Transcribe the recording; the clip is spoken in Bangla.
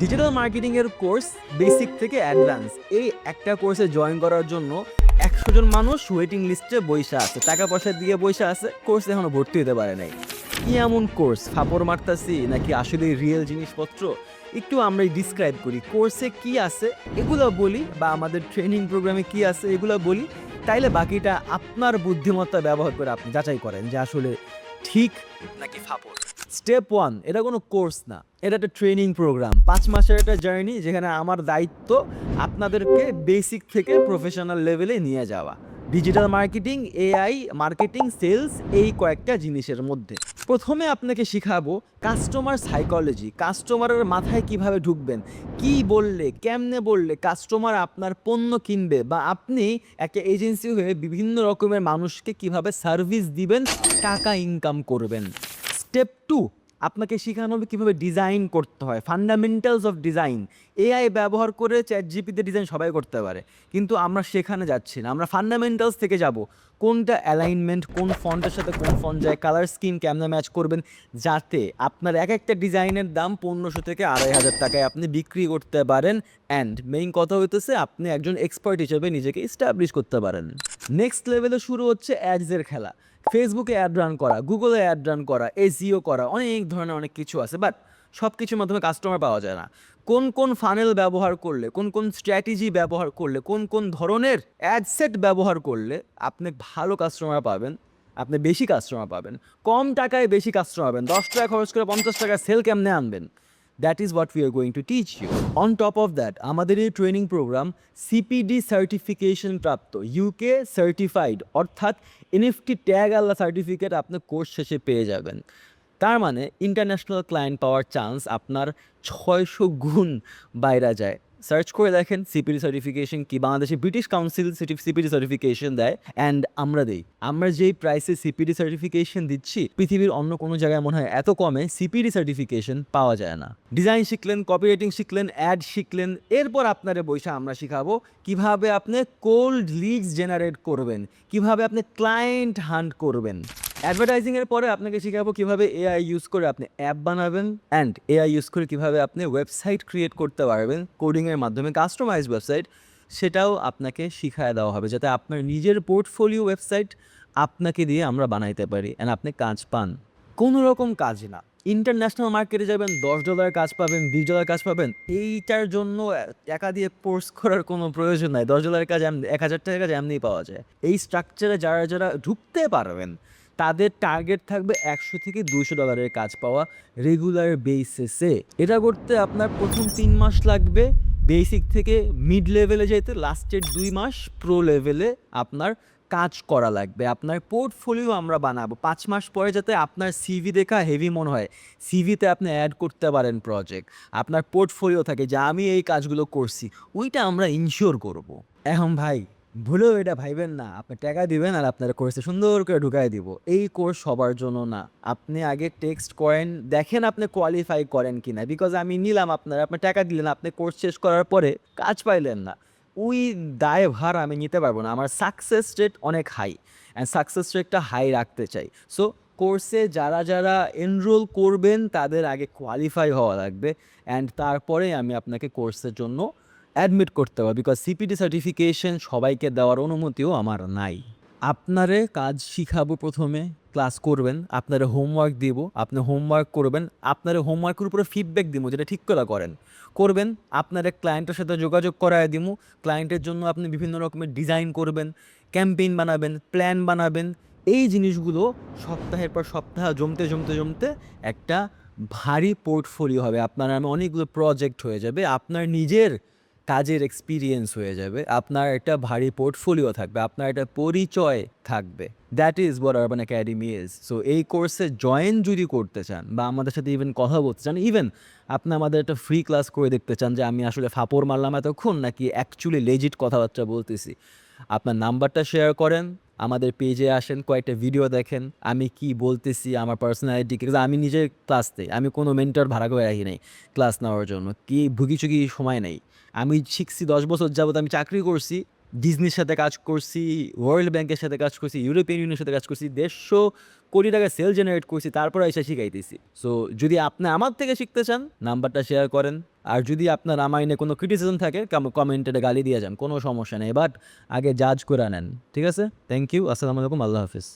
ডিজিটাল মার্কেটিং এর কোর্স বেসিক থেকে অ্যাডভান্স এই একটা কোর্সে জয়েন করার জন্য একশো জন মানুষ ওয়েটিং লিস্টে বৈশা আছে। টাকা পয়সা দিয়ে বৈশা আছে। কোর্স এখনও ভর্তি হতে পারে নাই। কি এমন কোর্স ফাপড় মারতাছি নাকি আসলে রিয়েল জিনিসপত্র? একটু আমরা ডিসক্রাইব করি। কোর্সে কি আছে? এগুলো বলি বা আমাদের ট্রেনিং প্রোগ্রামে কি আছে এগুলো বলি। তাইলে বাকিটা আপনার বুদ্ধিমত্তা ব্যবহার করে আপনি যাচাই করেন যে আসলে ঠিক নাকি ফাপড়। স্টেপ ওয়ান এটা কোনো কোর্স না, এটা একটা ট্রেনিং প্রোগ্রাম পাঁচ মাসের একটা জার্নি যেখানে আমার দায়িত্ব আপনাদেরকে বেসিক থেকে প্রফেশনাল লেভেলে নিয়ে যাওয়া। Digital marketing AI marketing sales এই কয়েকটা জিনিসের মধ্যে। প্রথমে আপনাকে শিখাবো কাস্টমার সাইকোলজি কাস্টমারের মাথায় কীভাবে ঢুকবেন, কি বললে, কেমনে বললে কাস্টমার আপনার পণ্য কিনবে বা আপনি একটা এজেন্সি হয়ে বিভিন্ন রকমের মানুষকে কীভাবে সার্ভিস দিবেন, টাকা ইনকাম করবেন। স্টেপ টু আপনাকে শেখানো হবে কীভাবে ডিজাইন করতে হয় ফান্ডামেন্টালস অফ ডিজাইন এআই ব্যবহার করে চ্যাট জিপিতে ডিজাইন সবাই করতে পারে, কিন্তু আমরা সেখানে যাচ্ছি না, আমরা ফান্ডামেন্টালস থেকে যাব। কোনটা অ্যালাইনমেন্ট কোন ফন্টের সাথে কোন ফন্ট যায় কালার স্কিম কেমনে ম্যাচ করবেন, যাতে আপনার এক একটা ডিজাইনের দাম পনেরোশো থেকে আড়াই হাজার টাকায় আপনি বিক্রি করতে পারেন অ্যান্ড মেইন কথা হইতেছে আপনি একজন এক্সপার্ট হিসেবে নিজেকে এস্টাবলিশ করতে পারেন। নেক্সট লেভেলে শুরু হচ্ছে অ্যাডসের খেলা। ফেসবুকে অ্যাড রান করা গুগলে অ্যাড রান করা এসিও করা, অনেক ধরনের অনেক কিছু আছে বাট সব কিছুর মাধ্যমে কাস্টমার পাওয়া যায় না। কোন কোন ফানেল ব্যবহার করলে, কোন কোন স্ট্র্যাটেজি ব্যবহার করলে, কোন কোন ধরনের অ্যাড সেট ব্যবহার করলে আপনি ভালো কাস্টমার পাবেন, আপনি বেশি কাস্টমার পাবেন, কম টাকায় বেশি কাস্টমার পাবেন, দশ টাকা খরচ করে পঞ্চাশ টাকা সেল কেমনে আনবেন? That is what we are going to teach you on top of that আমাদের এই ট্রেনিং প্রোগ্রাম সিপিডি সার্টিফিকেশন প্রাপ্ত ইউকে সার্টিফাইড অর্থাৎ এনএফটি ট্যাগ আল্লাহ সার্টিফিকেট আপনি কোর্স শেষে পেয়ে যাবেন। তার মানে ইন্টারন্যাশনাল ক্লায়েন্ট পাওয়ার চান্স আপনার ছয়শো গুণ বাইরে যায়। সার্চ করে দেখেন সিপিডি সার্টিফিকেশন কি? বাংলাদেশে ব্রিটিশ কাউন্সিল সিপিডি সার্টিফিকেশন দেয় অ্যান্ড আমরা দেই। আমরা যেই প্রাইসে সিপিডি সার্টিফিকেশন দিচ্ছি, পৃথিবীর অন্য কোনো জায়গায় মনে হয় এত কমে সিপিডি সার্টিফিকেশন পাওয়া যায় না। ডিজাইন শিখলেন কপিরাইটিং শিখলেন অ্যাড শিখলেন, এরপর আপনারে বৈশা আমরা শিখাবো কীভাবে আপনি কোল্ড লিডস জেনারেট করবেন, কীভাবে আপনি ক্লায়েন্ট হান্ট করবেন। অ্যাডভার্টাইজিং এর পরে আপনাকে শেখাবো কীভাবে এআই ইউজ করে আপনি অ্যাপ বানাবেন অ্যান্ড এআই ইউজ করে কীভাবে আপনি ওয়েবসাইট ক্রিয়েট করতে পারবেন কোডিং এর মাধ্যমে কাস্টমাইজ ওয়েবসাইট সেটাও আপনাকে শিখায় দেওয়া হবে যাতে আপনার নিজের পোর্টফোলিও ওয়েবসাইট আপনাকে দিয়ে আমরা বানাইতে পারি অ্যান্ড আপনি কাজ পান। কোনো রকম কাজ না। ইন্টারন্যাশনাল মার্কেটে যাবেন, দশ ডলার কাজ পাবেন, বিশ ডলার কাজ পাবেন, এইটার জন্য টাকা দিয়ে কোর্স করার কোনো প্রয়োজন নাই। দশ ডলারের কাজ এক হাজার টাকার কাজ এমনিই পাওয়া যায়। এই স্ট্রাকচারে যারা যারা ঢুকতে পারবেন তাদের টার্গেট থাকবে একশো থেকে দুশো ডলারের কাজ পাওয়া রেগুলার বেসিসে এটা করতে আপনার প্রথম তিন মাস লাগবে। বেসিক থেকে মিড লেভেলে যেতে লাস্টের দুই মাস প্রো লেভেলে আপনার কাজ করা লাগবে। আপনার পোর্টফোলিও আমরা বানাবো। পাঁচ মাস পরে যাতে আপনার সিভি দেখা হেভি মনে হয় সিভিতে আপনি অ্যাড করতে পারেন প্রজেক্ট আপনার পোর্টফোলিও থাকে যে, আমি এই কাজগুলো করছি। ওইটা আমরা ইনশিওর করব। এখন ভাই ভুলেও এটা ভাইবেন না। আপনি টাকা দিবেন আর আপনার কোর্সে সুন্দর করে ঢুকাই দিব। এই কোর্স সবার জন্য না। আপনি আগে টেক্সট করেন, দেখেন আপনি কোয়ালিফাই করেন কিনা। বিকজ আমি নিলাম আপনার, আপনি টাকা দিলেন, আপনি কোর্স শেষ করার পরে কাজ পাইলেন না। ওই দায় ভার আমি নিতে পারব না। আমার সাকসেস রেট অনেক হাই অ্যান্ড সাকসেস রেটটা হাই রাখতে চাই। সো কোর্সে যারা যারা এনরোল করবেন, তাদের আগে কোয়ালিফাই হওয়া লাগবে অ্যান্ড তারপরে আমি আপনাকে কোর্সের জন্য অ্যাডমিট করতে হবে বিকজ সিপিটি সার্টিফিকেশন সবাইকে দেওয়ার অনুমতিও আমার নাই। আপনারে কাজ শিখাবো প্রথমে ক্লাস করবেন, আপনারা হোমওয়ার্ক দিব, আপনি হোমওয়ার্ক করবেন, আপনারা হোমওয়ার্কের উপরে ফিডব্যাক দিব, যেটা ঠিক করে করেন। করবেন, আপনারা ক্লায়েন্টের সাথে যোগাযোগ করায় দিব ক্লায়েন্টের জন্য আপনি বিভিন্ন রকমের ডিজাইন করবেন ক্যাম্পেইন বানাবেন প্ল্যান বানাবেন, এই জিনিসগুলো সপ্তাহের পর সপ্তাহ জমতে জমতে জমতে একটা ভারী পোর্টফোলিও হবে। আপনার নামে অনেকগুলো প্রজেক্ট হয়ে যাবে, আপনার নিজের কাজের এক্সপিরিয়েন্স হয়ে যাবে, আপনার একটা ভারী পোর্টফোলিও থাকবে, আপনার একটা পরিচয় থাকবে। That is what urban academy is so এই কোর্সে জয়েন যদি করতে চান বা আমাদের সাথে ইভেন কথা বলতে চান ইভেন আপনি আমাদের একটা ফ্রি ক্লাস করে দেখতে চান যে আমি আসলে ফাপড় মারলাম এতক্ষণ নাকি অ্যাকচুয়ালি লেজিট কথাবার্তা বলতেছি। আপনার নাম্বারটা শেয়ার করেন, আমাদের পেজে আসেন, কয়েকটা ভিডিও দেখেন, আমি কি বলতেছি, আমার পার্সোনালিটি কিন্তু আমি নিজে ক্লাস দিই আমি কোনো মেন্টর ভাড়া করে রাখি নাই ক্লাস নেওয়ার জন্য, কি ভুগিচুগি সময় নেই। আমি শিখছি দশ বছর যাবত আমি চাকরি করছি ডিজনির সাথে কাজ করছি ওয়ার্ল্ড ব্যাংকের সাথে কাজ করছি ইউরোপিয়ান ইউনিয়নের সাথে কাজ করছি, দেড়শো কোটি টাকা সেল জেনারেট করছি, তারপরে এসে শিখাইতেছি। সো যদি আপনি আমার থেকে শিখতে চান, নাম্বারটা শেয়ার করেন। আর যদি আপনার আমার এনে কোনো ক্রিটিসিজম থাকে কমেন্টে গালি দিয়ে যান, কোনো সমস্যা নেই। বাট আগে জাজ করে নেন, ঠিক আছে? থ্যাংক ইউ আসসালামু আলাইকুম, আল্লাহ হাফিজ।